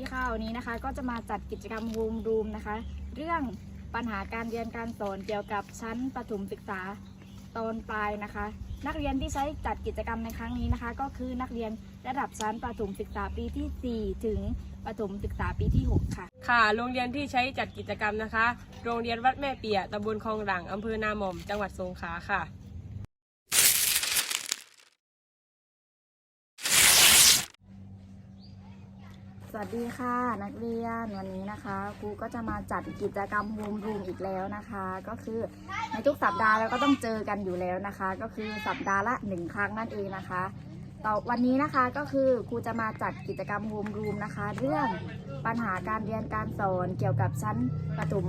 ดีค่ะวันนี้นะคะ ก็จะมาจัดกิจกรรมโฮมรูมนะคะ เรื่องปัญหาการเรียนการสอนเกี่ยวกับชั้นประถมศึกษาตอนปลายนะคะ นักเรียนที่ใช้จัดกิจกรรมในครั้งนี้นะคะ ก็คือนักเรียนระดับชั้นประถมศึกษาปีที่ 4 ถึงประถมศึกษาปีที่ 6 ค่ะ ค่ะโรงเรียนที่ใช้จัดกิจกรรมนะคะ โรงเรียนวัดแม่เปียตำบลคลองหลังอำเภอนาหม่อม จังหวัดสงขลาค่ะ สวัสดีค่ะนักเรียนวันนี้นะคะครูก็จะมาจัดกิจกรรมโฮมรูมอีกแล้วนะคะ ก็คือในทุกสัปดาห์เราก็ต้องเจอกันอยู่แล้วนะคะ ก็คือสัปดาห์ละหนึ่งครั้งนั่นเองนะคะต่อวันนี้นะคะก็คือครูจะมาจัดกิจกรรมโฮมรูมนะคะ เรื่องปัญหาการเรียนการสอนเกี่ยวกับชั้นประถม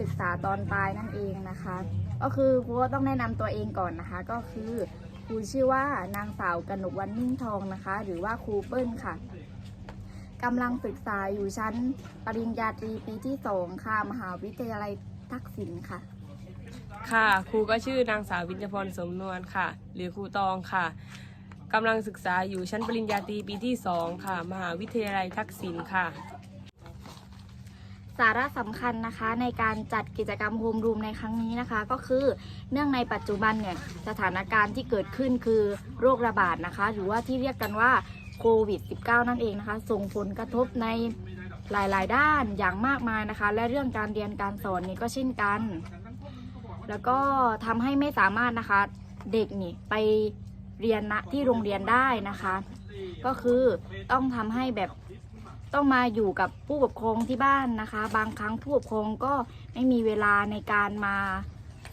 ศึกษาตอนปลายนั่นเองนะคะ ก็คือครูก็ต้องแนะนำตัวเองก่อนนะคะ ก็คือครูชื่อว่านางสาวกนกวันนิ่งทองนะคะ หรือว่าครูเปิ้ลค่ะ กำลังศึกษาอยู่ชั้นปริญญาตรีปีที่สองค่ะ มหาวิทยาลัยทักษิณค่ะ ค่ะครูก็ชื่อนางสาววิญญพรสมนวลค่ะ หรือครูตองค่ะกำลังศึกษาอยู่ชั้นปริญญาตรีปีที่2ค่ะ มหาวิทยาลัยทักษิณค่ะสาระสำคัญนะคะในการจัดกิจกรรมโฮมรูมในครั้งนี้นะคะ ก็คือเนื่องในปัจจุบันเนี่ยสถานการณ์ที่เกิดขึ้นคือโรคระบาดนะคะ หรือว่าที่เรียกกันว่า โควิด -19 นั่นเองนะคะ ส่งผลกระทบในหลายๆ ด้านอย่างมากมายนะคะ และเรื่องการเรียนการสอนนี่ก็เช่นกัน แล้วก็ทำให้ไม่สามารถนะคะเด็กนี่ไปเรียนณที่โรงเรียนได้นะคะ ก็คือต้องทำให้แบบต้องมาอยู่กับผู้ปกครองที่บ้านนะคะ บางครั้งผู้ปกครองก็ไม่มีเวลาในการมา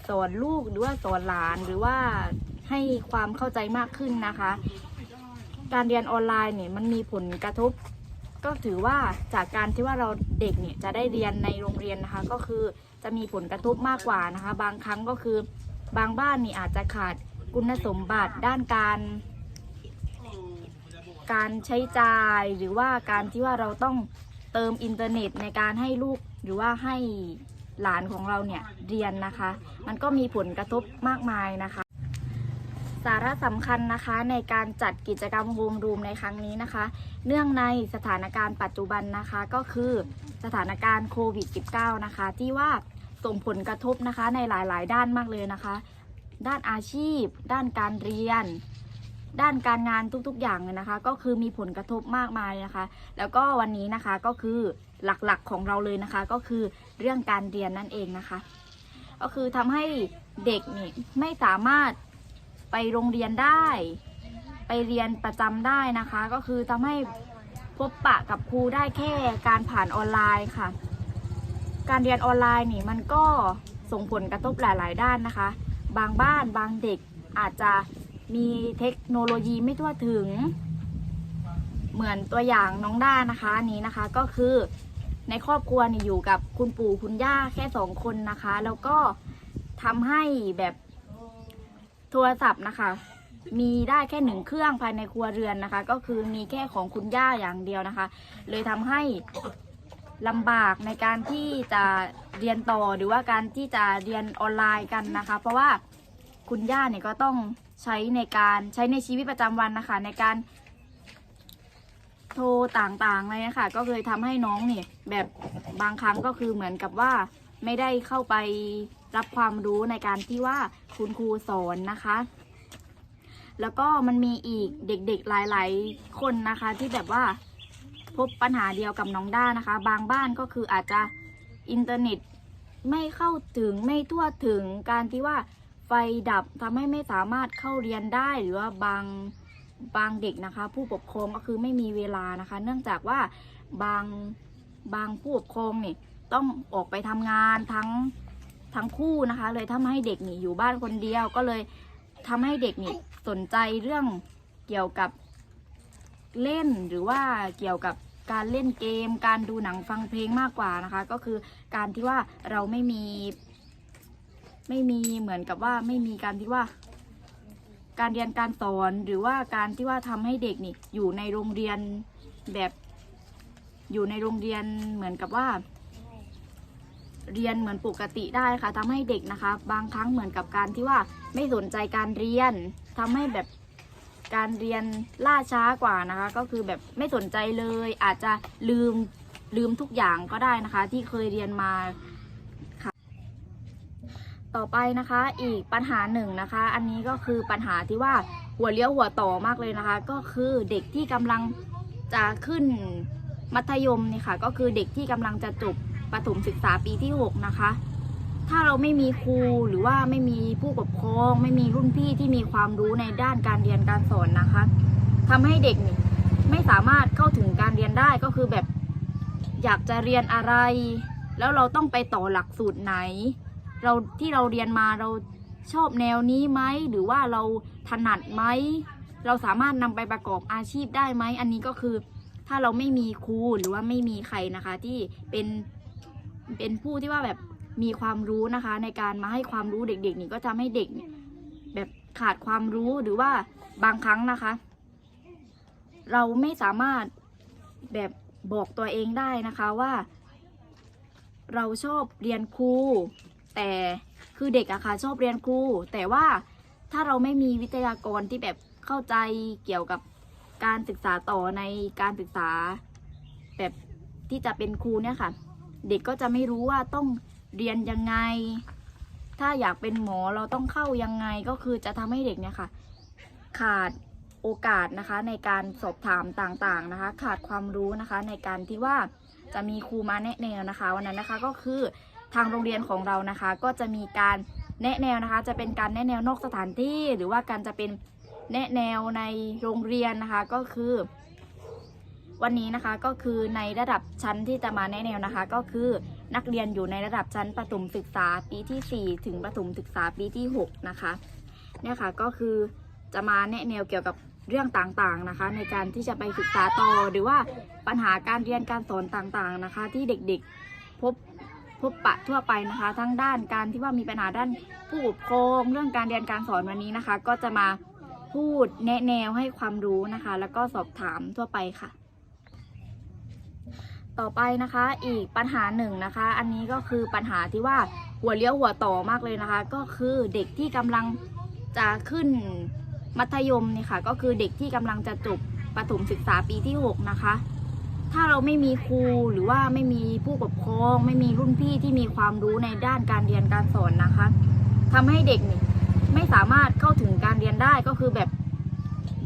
สอนลูกหรือว่าสอนหลานหรือว่าให้ความเข้าใจมากขึ้นนะคะ การเรียนออนไลน์เนี่ยมันมีผลกระทบ ก็ถือว่าจากการที่ว่าเราเด็กเนี่ยจะได้เรียนในโรงเรียนนะคะ ก็คือจะมีผลกระทบมากกว่านะคะ บางครั้งก็คือบางบ้านนี่อาจจะขาดคุณสมบัติด้านการการใช้จ่ายหรือว่าการที่ว่าเราต้องเติมอินเทอร์เน็ตในการให้ลูกหรือว่าให้หลานของเราเนี่ยเรียนนะคะ มันก็มีผลกระทบมากมายนะคะ สาระสำคัญนะคะในการจัดกิจกรรมโฮมรูมในครั้งนี้นะคะ เนื่องในสถานการณ์ปัจจุบันนะคะ ก็คือสถานการณ์โควิด -19 นะคะ ที่ว่าส่งผลกระทบนะคะในหลาย ๆ ด้านมากเลยนะคะ ด้านอาชีพ ด้านการเรียน ด้านการงานทุกๆ อย่างเลยนะคะ ก็คือมีผลกระทบมากมายนะคะ แล้วก็วันนี้นะคะก็คือหลักๆของเราเลยนะคะ ก็คือเรื่องการเรียนนั่นเองนะคะ ก็คือทำให้เด็กนี่ไม่สามารถ ไปโรงเรียนได้ ไปเรียนประจำได้นะคะ ก็คือทำให้พบปะกับครูได้แค่การผ่านออนไลน์ค่ะ การเรียนออนไลน์นี่มันก็ส่งผลกระทบหลาย ๆ ด้านนะคะ บางบ้านบางเด็กอาจจะมีเทคโนโลยีไม่ทั่วถึง เหมือนตัวอย่างน้องด้านะคะนนี้นะคะก็คือในครอบครัวนี่อยู่กับคุณปู่คุณย่าแค่สองคนนะคะ แล้วก็ทำให้แบบ โทรศัพท์นะคะ มีได้แค่หนึ่งเครื่องภายในครัวเรือนนะคะ ก็คือมีแค่ของคุณย่าอย่างเดียวนะคะ เลยทำให้ลำบากในการที่จะเรียนต่อหรือว่าการที่จะเรียนออนไลน์กันนะคะ เพราะว่าคุณย่าเนี่ยก็ต้องใช้ในการใช้ในชีวิตประจำวันนะคะ ในการโทรต่างๆเลยนะคะก็เลยทำให้น้องเนี่ยแบบบางครั้งก็คือเหมือนกับว่า ไม่ได้เข้าไปรับความรู้ในการที่ว่าคุณครูสอนนะคะ แล้วก็มันมีอีกเด็กๆหลายๆ คนนะคะ ที่แบบว่าพบปัญหาเดียวกับน้องด้านะคะ บางบ้านก็คืออาจจะอินเทอร์เน็ตไม่เข้าถึงไม่ทั่วถึงการที่ว่าไฟดับทำให้ไม่สามารถเข้าเรียนได้หรือว่าบางบางเด็กนะคะ ผู้ปกครองก็คือไม่มีเวลานะคะ เนื่องจากว่าบางบางผู้ปกครองเนี่ย ต้องออกไปทำงานทั้งทั้งคู่นะคะ เลยทำให้เด็กนี่อยู่บ้านคนเดียว ก็เลยทำให้เด็กนี่สนใจเรื่องเกี่ยวกับเล่นหรือว่าเกี่ยวกับการเล่นเกม การดูหนังฟังเพลงมากกว่านะคะ ก็คือการที่ว่าเราไม่มี ไม่มีเหมือนกับว่าไม่มีการที่ว่า การเรียนการสอนหรือว่าการที่ว่าทำให้เด็กนี่อยู่ในโรงเรียนแบบอยู่ในโรงเรียนเหมือนกับว่า เรียนเหมือนปกติได้ค่ะทำให้เด็กนะคะ บางครั้งเหมือนกับการที่ว่าไม่สนใจการเรียนทำให้แบบการเรียนล่าช้ากว่านะคะ ก็คือแบบไม่สนใจเลย อาจจะลืมลืมทุกอย่างก็ได้นะคะ ที่เคยเรียนมาค่ะต่อไปนะคะ อีกปัญหาหนึ่งนะคะ อันนี้ก็คือปัญหาที่ว่าหัวเลี้ยวหัวต่อมากเลยนะคะ ก็คือเด็กที่กำลังจะขึ้นมัธยมนี่ค่ะ ก็คือเด็กที่กำลังจะจบ ประถมศึกษาปีที่ 6 นะคะ ถ้าเราไม่มีครูหรือว่าไม่มีผู้ปกครอง ไม่มีรุ่นพี่ที่มีความรู้ในด้านการเรียนการสอนนะคะทำให้เด็กไม่สามารถเข้าถึงการเรียนได้ก็คือแบบอยากจะเรียนอะไร แล้วเราต้องไปต่อหลักสูตรไหน เราที่เราเรียนมาเราชอบแนวนี้ไหมหรือว่าเราถนัดไหมเราสามารถนำไปประกอบอาชีพได้ไหมอันนี้ก็คือถ้าเราไม่มีครูหรือว่าไม่มีใครนะคะที่เป็น เป็นผู้ที่ว่าแบบมีความรู้นะคะ ในการมาให้ความรู้เด็ก ๆ นี่ก็ทำให้เด็กแบบขาดความรู้หรือว่าบางครั้งนะคะ เราไม่สามารถแบบบอกตัวเองได้นะคะว่าเราชอบเรียนครูแต่คือเด็กอะค่ะชอบเรียนครูแต่ว่าถ้าเราไม่มีวิทยากรที่แบบเข้าใจเกี่ยวกับการศึกษาต่อในการศึกษาแบบที่จะเป็นครูเนี่ยค่ะ เด็กก็จะไม่รู้ว่าต้องเรียนยังไง ถ้าอยากเป็นหมอเราต้องเข้ายังไงก็คือจะทำให้เด็กเนี่ยค่ะ ขาดโอกาสนะคะในการสอบถามต่างๆนะคะ ขาดความรู้นะคะในการที่ว่าจะมีครูมาแนะแนวนะคะวันนั้นนะคะก็คือทางโรงเรียนของเรานะคะ ก็จะมีการแนะแนวนะคะ จะเป็นการแนะแนวนอกสถานที่ หรือว่าการจะเป็นแนะแนวในโรงเรียนนะคะ ก็คือ วันนี้นะคะก็คือในระดับชั้นที่จะมาแนะแนวนะคะ ก็คือนักเรียนอยู่ในระดับชั้นประถมศึกษาปีที่ 4 ถึงประถมศึกษาปีที่ 6 นะคะเนี่ยค่ะก็คือจะมาแนะแนวเกี่ยวกับเรื่องต่างๆนะคะ ในการที่จะไปศึกษาต่อหรือว่าปัญหาการเรียนการสอนต่างๆนะคะ ที่เด็กๆพบพบปะทั่วไปนะคะ ทั้งด้านการที่ว่ามีปัญหาด้านผู้ปกครองเรื่องการเรียนการสอนวันนี้นะคะ ก็จะมาพูดแนะแนวให้ความรู้นะคะ แล้วก็สอบถามทั่วไปค่ะ ต่อไปนะคะอีกปัญหาหนึ่งนะคะ อันนี้ก็คือปัญหาที่ว่าหัวเลี้ยวหัวต่อมากเลยนะคะ ก็คือเด็กที่กำลังจะขึ้นมัธยมนี่ค่ะ ก็คือเด็กที่กำลังจะจบประถมศึกษาปีที่ 6 นะคะ ถ้าเราไม่มีครูหรือว่าไม่มีผู้ปกครอง ไม่มีรุ่นพี่ที่มีความรู้ในด้านการเรียนการสอนนะคะทำให้เด็กนี่ไม่สามารถเข้าถึงการเรียนได้ก็คือแบบ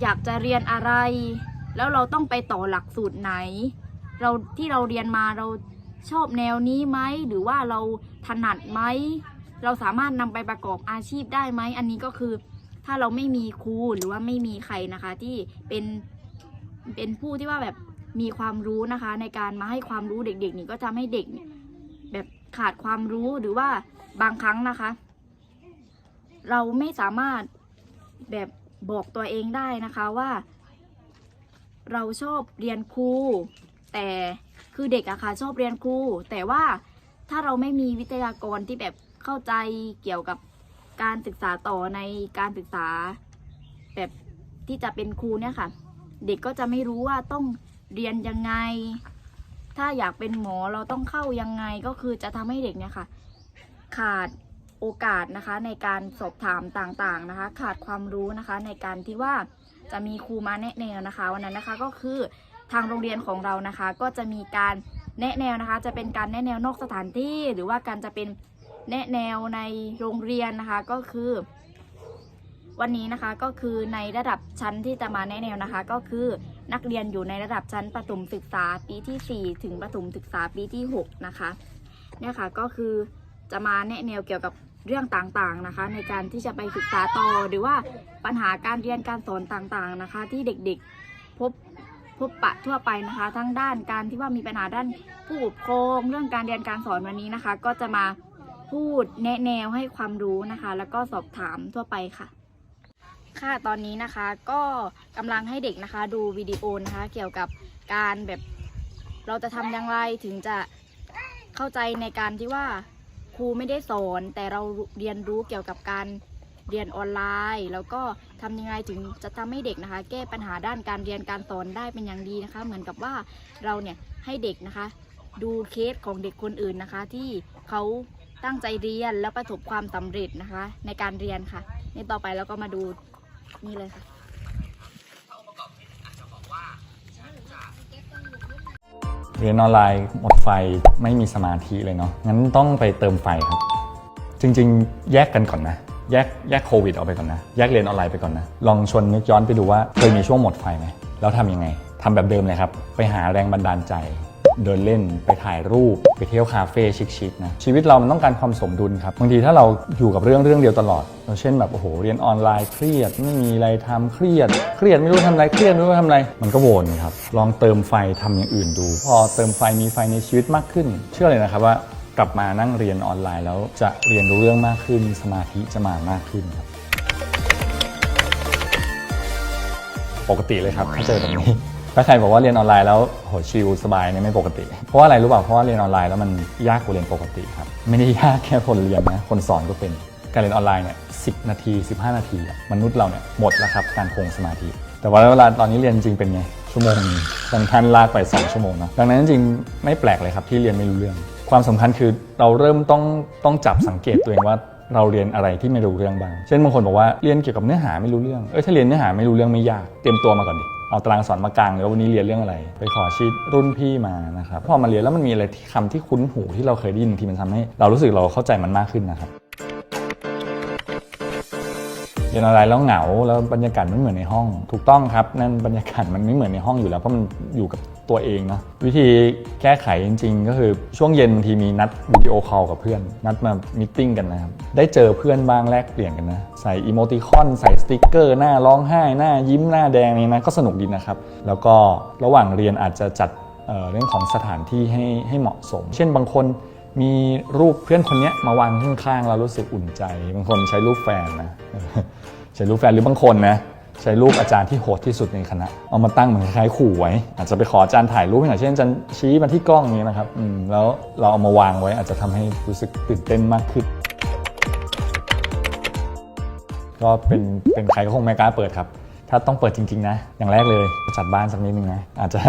อยากจะเรียนอะไร แล้วเราต้องไปต่อหลักสูตรไหน เราที่เราเรียนมาเราชอบแนวนี้ไหมหรือว่าเราถนัดไหมเราสามารถนำไปประกอบอาชีพได้ไหมอันนี้ก็คือถ้าเราไม่มีครูหรือว่าไม่มีใครนะคะ ที่เป็นเป็นผู้ที่ว่าแบบมีความรู้นะคะ ในการมาให้ความรู้เด็กๆนี่ก็ทำให้เด็กแบบขาดความรู้หรือว่าบางครั้งนะคะ เราไม่สามารถแบบบอกตัวเองได้นะคะว่า เราชอบเรียนครู แต่คือเด็กอะค่ะชอบเรียนครู แต่ว่าถ้าเราไม่มีวิทยากรที่แบบเข้าใจเกี่ยวกับการศึกษาต่อในการศึกษา แบบที่จะเป็นครูเนี่ยค่ะ เด็กก็จะไม่รู้ว่าต้องเรียนยังไง ถ้าอยากเป็นหมอเราต้องเข้ายังไงก็คือจะทำให้เด็กเนี่ยค่ะ ขาดโอกาสนะคะในการสอบถามต่างๆนะคะ ขาดความรู้นะคะในการที่ว่าจะมีครูมาแนะแนวนะคะ วันนั้นนะคะก็คือ ทางโรงเรียนของเรานะคะ ก็จะมีการแนะแนวนะคะ จะเป็นการแนะแนวนอกสถานที่ หรือว่าการจะเป็นแนะแนวในโรงเรียนนะคะก็คือ วันนี้นะคะก็คือในระดับชั้นที่จะมาแนะแนวนะคะ ก็คือนักเรียนอยู่ในระดับชั้นประถมศึกษาปีที่ 4 ถึงประถมศึกษาปีที่ 6 นะคะเนี่ยค่ะก็คือจะมาแนะแนวเกี่ยวกับเรื่องต่างๆนะคะ ในการที่จะไปศึกษาต่อหรือว่าปัญหาการเรียนการสอนต่างๆนะคะ ที่เด็กๆ พบ พบปะทั่วไปนะคะ ทั้งด้านการที่ว่ามีปัญหาด้านผู้ปกครองเรื่องการเรียนการสอนวันนี้นะคะ ก็จะมาพูดแนะแนวให้ความรู้นะคะ แล้วก็สอบถามทั่วไปค่ะ ค่ะตอนนี้นะคะก็กำลังให้เด็กนะคะ ดูวิดีโอนะคะ เกี่ยวกับการแบบเราจะทำอย่างไรถึงจะเข้าใจในการที่ว่าครูไม่ได้สอน แต่เราเรียนรู้เกี่ยวกับการ เรียนออนไลน์ แล้วก็ทำยังไงถึงจะทำให้เด็กนะคะ แก้ปัญหาด้านการเรียนการสอนได้เป็นอย่างดีนะคะ เหมือนกับว่าเราเนี่ยให้เด็กนะคะ ดูเคสของเด็กคนอื่นนะคะ ที่เขาตั้งใจเรียนแล้วประสบความสำเร็จนะคะ ในการเรียนค่ะนี่ต่อไปเราก็มาดูนี่เลยค่ะเพศอาจจะบอกว่าฉันจะเรียนออนไลน์หมดไฟไม่มีสมาธิเลยเนาะงั้นต้องไปเติมไฟครับ จริง ๆ แยกกันก่อนนะ แยกแยกโควิดออกไปก่อนนะ แยกเรียนออนไลน์ไปก่อนนะ ลองชวนนึกย้อนไปดูว่าเคยมีช่วงหมดไฟไหมแล้วทำยังไงทำแบบเดิมเลยครับ ไปหาแรงบันดาลใจ เดินเล่นไปถ่ายรูป ไปเที่ยวคาเฟ่ชิคๆนะชีวิตเรามันต้องการความสมดุลครับบางทีถ้าเราอยู่กับเรื่องเรื่องเดียวตลอดเช่นแบบโอ้โหเรียนออนไลน์เครียดไม่มีอะไรทำเครียด เครียดไม่รู้ทำอะไรเครียดไม่รู้ทำอะไร มันก็วนครับลองเติมไฟทำอย่างอื่นดู พอเติมไฟมีไฟในชีวิตมากขึ้น เชื่อเลยนะครับว่า กลับมานั่งเรียนออนไลน์แล้วจะเรียนรู้เรื่องมากขึ้น สมาธิจะมามากขึ้นครับ ปกติเลยครับถ้าเจอแบบนี้ถ้าใครบอกว่าเรียนออนไลน์แล้วโหชิลสบายเนี่ยไม่ปกติ เพราะอะไรรู้เปล่าเพราะว่าเรียนออนไลน์แล้วมันยากกว่าเรียนปกติครับไม่ได้ยากแค่คนเรียนนะคนสอนก็เป็นการเรียนออนไลน์เนี่ยสินาที 15 นาที มนุษย์เราเนี่ยหมดแล้วครับการคงสมาธิ แต่ว่าเวลาตอนนี้เรียนจริงเป็นไงชั่วโมงบางท่านลากไป 2 ชั่วโมงนะดังนั้นจริงไม่แปลกเลยครับที่เรียนไม่รู้เรื่อง ความสำคัญคือเราเริ่มต้องต้องจับสังเกตตัวเองว่าเราเรียนอะไรที่ไม่รู้เรื่องบ้าง เช่นบางคนบอกว่าเรียนเกี่ยวกับเนื้อหาไม่รู้เรื่อง เอ้ยถ้าเรียนเนื้อหาไม่รู้เรื่องไม่ยาก เตรียมตัวมาก่อนดิ เอาตารางสอนมากางเลยว่าวันนี้เรียนเรื่องอะไร ไปขอชีตรุ่นพี่มานะครับ พอมาเรียนแล้วมันมีอะไรที่คำที่คุ้นหูที่เราเคยได้ยินบางที่มันทำให้ เรารู้สึกเราเข้าใจมันมากขึ้นนะครับเรียนออนไลน์แล้วเหงาแล้วบรรยากาศไม่เหมือนในห้อง ถูกต้องครับนั่นบรรยากาศมันไม่เหมือนในห้องอยู่แล้วเพราะมันอยู่กับ ตัวเองนะวิธีแก้ไขจริง ๆ ก็คือช่วงเย็นบางทีมีนัดวิดีโอคอลกับเพื่อน นัดมามิ팅กันนะครับได้เจอเพื่อนบ้างแลกเปลี่ยนกันนะใส่อีโมติคอนใส่สติกเกอร์หน้าร้องไห้หน้ายิ้มหน้าแดงนี่นะก็สนุกดีนะครับ แล้วก็ระหว่างเรียนอาจจะจัดเเรื่องของสถานที่ให้ให้เหมาะสม เช่นบางคนมีรูปเพื่อนคนนี้มาวางข้างๆเรารู้สึกอุ่นใจ บางคนใช้รูปแฟนนะใช้รูปแฟนหรือบางคนนะ ใช้รูปอาจารย์ที่โหดที่สุดในคณะ เอามาตั้งเหมือนคล้ายๆขู่ไว้ อาจจะไปขออาจารย์ถ่ายรูปอย่างเช่นอาจารย์ชี้มาที่กล้องอย่างนี้นะครับอืมแล้วเราเอามาวางไว้อาจจะทำให้รู้สึกตื่นเต้นมากขึ้น ก็เป็นเป็นใครก็คงไม่กล้าเปิดครับ ถ้าต้องเปิดจริงๆนะ อย่างแรกเลยจัดบ้านสักนิดนึงนะอาจจะ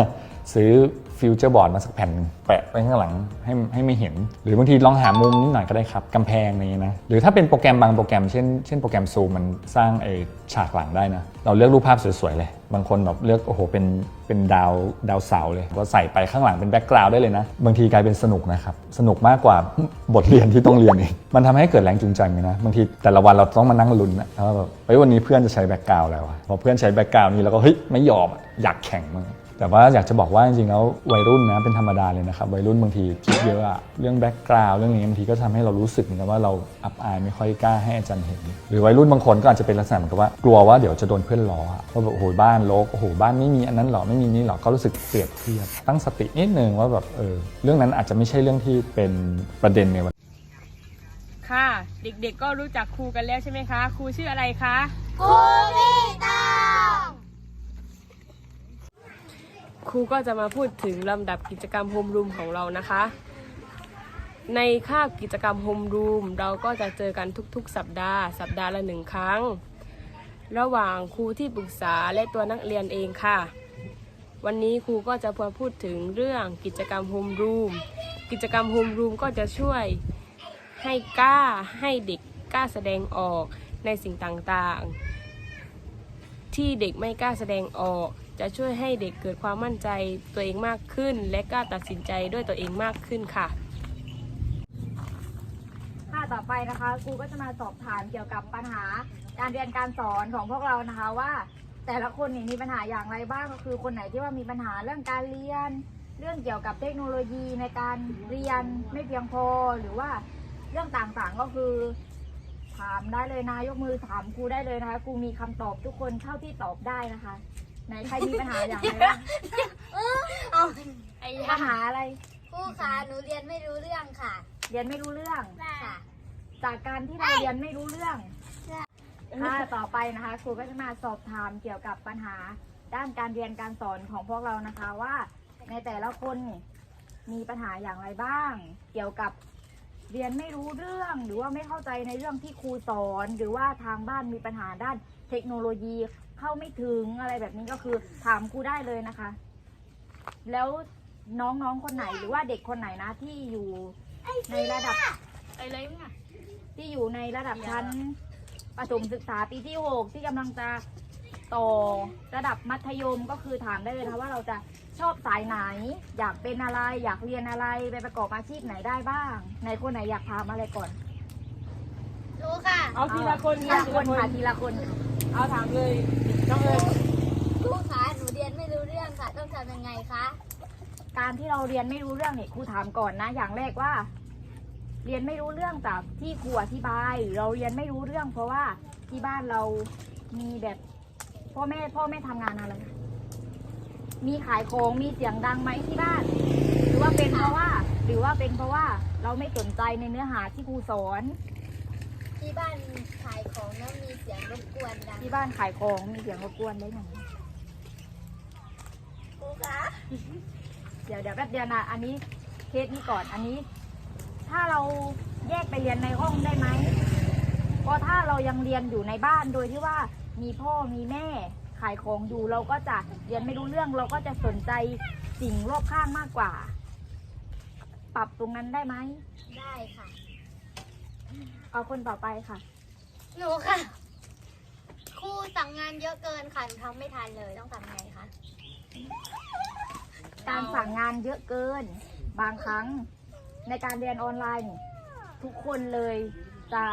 ซื้อฟิวเจอร์บอร์ดมาสักแผ่นแปะไว้ข้างหลังให้ให้ไม่เห็น หรือบางทีลองหามุมนิดหน่อยก็ได้ครับกำแพงนี้นะ หรือถ้าเป็นโปรแกรมบางโปรแกรมเช่นเช่นโปรแกรมซูมมันสร้างไอ้ฉากหลังได้นะ เราเลือกรูปภาพสวยๆเลย บางคนแบบเลือกโอ้โหเป็นเป็นดาวดาวเสาเลย ก็ใส่ไปข้างหลังเป็นแบ็กกราวด์ได้เลยนะ บางทีกลายเป็นสนุกนะครับ สนุกมากกว่าบทเรียนที่ต้องเรียนเองมันทำให้เกิดแรงจูงใจไหมนะบางทีแต่ละวันเราต้องมานั่งลุ้นนะว่าแบบเฮ้ยวันนี้เพื่อนจะใช้แบ็กกราวด์แล้วอะพอเพื่อนใช้แบ็กกราวด์นี้เราก็เฮ้ยไม่ยอมอะอยากแข่งมาก แต่ว่าอยากจะบอกว่าจริงๆแล้ววัยรุ่นนะเป็นธรรมดาเลยนะครับวัยรุ่นบางทีคิดเยอะอะเรื่องแบ็กกราวด์เรื่องนี้บางทีก็ทำให้เรารู้สึกเหมือนกันว่าเราอับอายไม่ค่อยกล้าให้อาจารย์เห็น หรือวัยรุ่นบางคนก็อาจจะเป็นลักษณะเหมือนกับว่ากลัวว่าเดี๋ยวจะโดนเพื่อนล้ออะว่าแบบโอ้โหบ้านรกโอ้โหบ้านไม่มีอันนั้นหรอไม่มีนี่หรอก็รู้สึกเปรียบเทียบตั้งสตินิดนึงว่าแบบเออเรื่องนั้นอาจจะไม่ใช่เรื่องที่เป็นประเด็นในวันค่ะเด็กๆก็รู้จักครูกันแล้วใช่ไหมคะ ครูชื่ออะไรคะครู ครูก็จะมาพูดถึงลำดับกิจกรรมโฮมรูมของเรานะคะ ในคาบกิจกรรมโฮมรูมเราก็จะเจอกันทุกๆ สัปดาห์ สัปดาห์ละหนึ่งครั้ง ระหว่างครูที่ปรึกษาและตัวนักเรียนเองค่ะ วันนี้ครูก็จะมาพูดถึงเรื่องกิจกรรมโฮมรูมกิจกรรมโฮมรูมก็จะช่วยให้กล้าให้เด็กกล้าแสดงออกในสิ่งต่างๆ ที่เด็กไม่กล้าแสดงออก จะช่วยให้เด็กเกิดความมั่นใจตัวเองมากขึ้น และกล้าตัดสินใจด้วยตัวเองมากขึ้นค่ะค่ะต่อไปนะคะครูก็จะมาสอบถามเกี่ยวกับปัญหาการเรียนการสอนของพวกเรานะคะว่า แต่ละคนเนี่ยมีปัญหาอย่างไรบ้างก็คือคนไหนที่ว่ามีปัญหาเรื่องการเรียน เรื่องเกี่ยวกับเทคโนโลยีในการเรียนไม่เพียงพอหรือว่าเรื่องต่างๆก็คือถามได้เลยนะยกมือถามครูได้เลยนะคะครูมีคำตอบทุกคนเท่าที่ตอบได้นะคะ ไหนใครมีปัญหาอย่างไรบ้างเอาปัญหาอะไรครูคะหนูเรียนไม่รู้เรื่องค่ะ เรียนไม่รู้เรื่องค่ะจากการที่เราเรียนไม่รู้เรื่องใช่ค่ะต่อไปนะคะ ครูก็จะมาสอบถามเกี่ยวกับปัญหาด้านการเรียนการสอนของพวกเรานะคะว่าในแต่ละคนนี่มีปัญหาอย่างไรบ้าง เกี่ยวกับเรียนไม่รู้เรื่องหรือว่าไม่เข้าใจในเรื่องที่ครูสอน หรือว่าทางบ้านมีปัญหาด้านเทคโนโลยี เข้าไม่ถึงอะไรแบบนี้ก็คือถามครูได้เลยนะคะ แล้วน้องๆคนไหนหรือว่าเด็กคนไหนนะที่อยู่ในระดับอะไรเนี่ยที่อยู่ในระดับชั้นประถมศึกษาปีที่6ที่กำลังจะต่อระดับมัธยมก็คือถามได้เลยนะคะว่าเราจะชอบสายไหน อยากเป็นอะไร อยากเรียนอะไรไปประกอบอาชีพไหนได้บ้างในคนไหนอยากถามอะไรก่อนรู้ค่ะ เอาทีละคนทีละคนค่ะทีละคน เอาถามเลยน้องเอิญครูคะหนูเรียนไม่รู้เรื่องค่ะ ต้องทำยังไงคะ การที่เราเรียนไม่รู้เรื่องเนี่ยครูถามก่อนนะ อย่างแรกว่า เรียนไม่รู้เรื่องจากที่ครูอธิบาย เราเรียนไม่รู้เรื่อง เพราะว่าที่บ้านเรามีแบบพ่อแม่พ่อแม่ทำงานอะไร มีขายของมีเสียงดังไหมที่บ้าน หรือว่าเป็นเพราะว่า หรือว่าเป็นเพราะว่าเราไม่สนใจในเนื้อหาที่ครูสอน ที่บ้านขายของแล้วมีเสียงรบกวนดังที่บ้านขายของมีเสียงรบกวนได้ไหมครูคะเดี๋ยวเดี๋ยวแป๊บเดียวนะอันนี้เคสนี้ก่อนอันนี้ ถ้าเราแยกไปเรียนในห้องได้ไหมเพราะถ้าเรายังเรียนอยู่ในบ้านโดยที่ว่ามีพ่อมีแม่ขายของอยู่เราก็จะเรียนไม่รู้เรื่องเราก็จะสนใจสิ่งรอบข้างมากกว่า ปรับตรงนั้นได้ไหมได้ค่ะ เอาคนต่อไปค่ะ หนูค่ะ ครูสั่งงานเยอะเกินค่ะหนูทำไม่ทันเลยต้องทำไงคะ การสั่งงานเยอะเกิน บางครั้งในการเรียนออนไลน์ทุกคนเลยจะ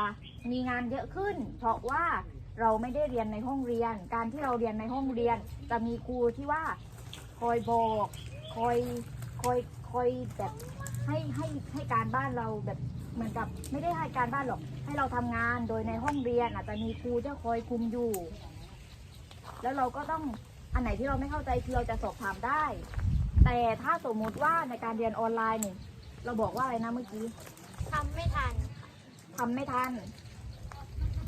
มีงานเยอะขึ้น เพราะว่าเราไม่ได้เรียนในห้องเรียน การที่เราเรียนในห้องเรียน จะมีครูที่ว่าคอยบอกคอยคอยคอยแบบให้ให้ให้การบ้านเราแบบ เหมือนกับไม่ได้ให้การบ้านหรอก ให้เราทำงานโดยในห้องเรียนอาจจะมีครูที่คอยคุมอยู่ แล้วเราก็ต้องอันไหนที่เราไม่เข้าใจคือเราจะสอบถามได้ แต่ถ้าสมมุติว่าในการเรียนออนไลน์เนี่ยเราบอกว่าอะไรนะเมื่อกี้ ทำไม่ทัน ทำไม่ทัน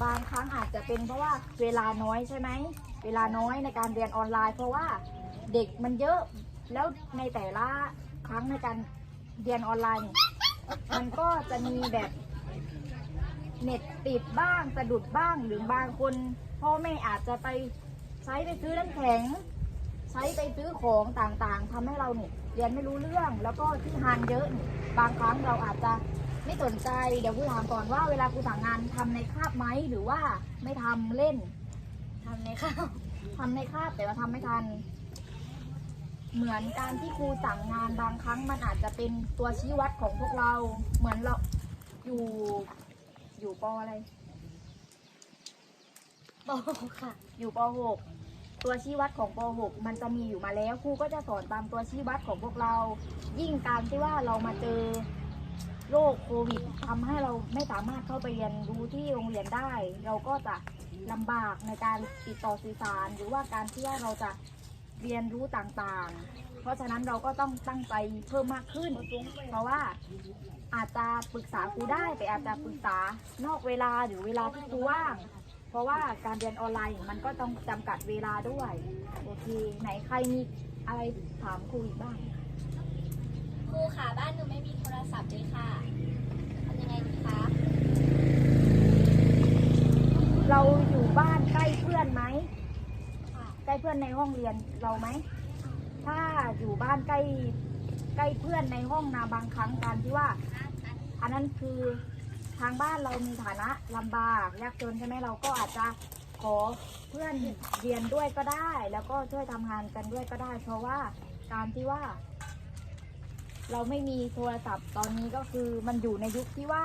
บางครั้งอาจจะเป็นเพราะว่าเวลาน้อยใช่ไหม เวลาน้อยในการเรียนออนไลน์ เพราะว่าเด็กมันเยอะ แล้วในแต่ละครั้งในการเรียนออนไลน์เนี่ย มันก็จะมีแบบเน็ตติดบ้างสะดุดบ้างหรือบางคนพ่อแม่อาจจะไปใช้ไปซื้อน้ำแข็ง ใช้ไปซื้อของต่างๆทำให้เราเนี่ยเรียนไม่รู้เรื่องแล้วก็ที่ทานเยอะบางครั้งเราอาจจะไม่สนใจเดี๋ยวครูถามก่อนว่าเวลาครูสั่งงานทำในคาบไหมหรือว่าไม่ทำเล่นทำในข้าวทำในคาบแต่ว่าทำไม่ทัน เหมือนการที่ครูสั่งงานบางครั้งมันอาจจะเป็นตัวชี้วัดของพวกเรา เหมือนเราอยู่อยู่ปออะไรบอกค่ะ อยู่ป .6 ตัวชี้วัดของป .6 มันจะมีอยู่มาแล้วครูก็จะสอนตามตัวชี้วัดของพวกเรา ยิ่งการที่ว่าเรามาเจอโรคโควิดทำให้เราไม่สามารถเข้าไปเรียนรู้ที่โรงเรียนได้ เราก็จะลำบากในการติดต่อสื่อสาร หรือว่าการที่ว่าเราจะ เรียนรู้ต่างๆ เพราะฉะนั้นเราก็ต้องตั้งใจเพิ่มมากขึ้น เพราะว่าอาจจะปรึกษาครูได้แต่อาจจะปรึกษานอกเวลาหรือเวลาที่ครูว่าง เพราะว่าการเรียนออนไลน์มันก็ต้องจำกัดเวลาด้วยโอเคไหนใครมีอะไรถามครูอีกบ้าง ครูค่ะบ้านหนูไม่มีโทรศัพท์เลยค่ะทำยังไงดีคะเราอยู่บ้านใกล้เพื่อนไหมค่ะ ใกล้เพื่อนในห้องเรียนเราไหม ถ้าอยู่บ้านใกล้ใกล้เพื่อนในห้องนาบางครั้งการที่ว่า อันนั้นคือทางบ้านเรามีฐานะลำบากยากจนใช่ไหมเราก็อาจจะขอเพื่อนเรียนด้วยก็ได้ แล้วก็ช่วยทำงานกันด้วยก็ได้ เพราะว่าการที่ว่า เราไม่มีโทรศัพท์ตอนนี้ก็คือมันอยู่ในยุคที่ว่า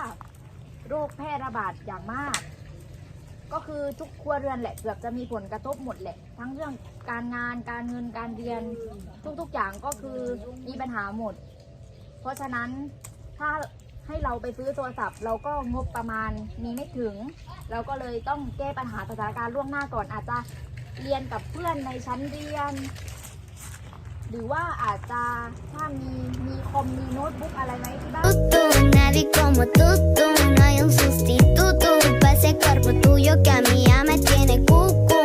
โรคแพร่ระบาดอย่างมาก ก็คือทุกครัวเรือนแหละเกือบจะมีผลกระทบหมดแหละ ทั้งเรื่องการงานการเงินการเรียนทุกๆอย่างก็คือมีปัญหาหมด เพราะฉะนั้นถ้าให้เราไปซื้อโทรศัพท์ เราก็งบประมาณมีไม่ถึง เราก็เลยต้องแก้ปัญหาสถานการณ์ล่วงหน้าก่อนอาจจะเรียนกับเพื่อนในชั้นเรียน หรือว่าอาจจะถ้ามีมีคอมมีโน้ตบุ๊กอะไรไหมที่บ้าน Tú, nadie como tú, tú, no hay un sustituto para ese cuerpo tuyo que a mí ya me tiene cucu.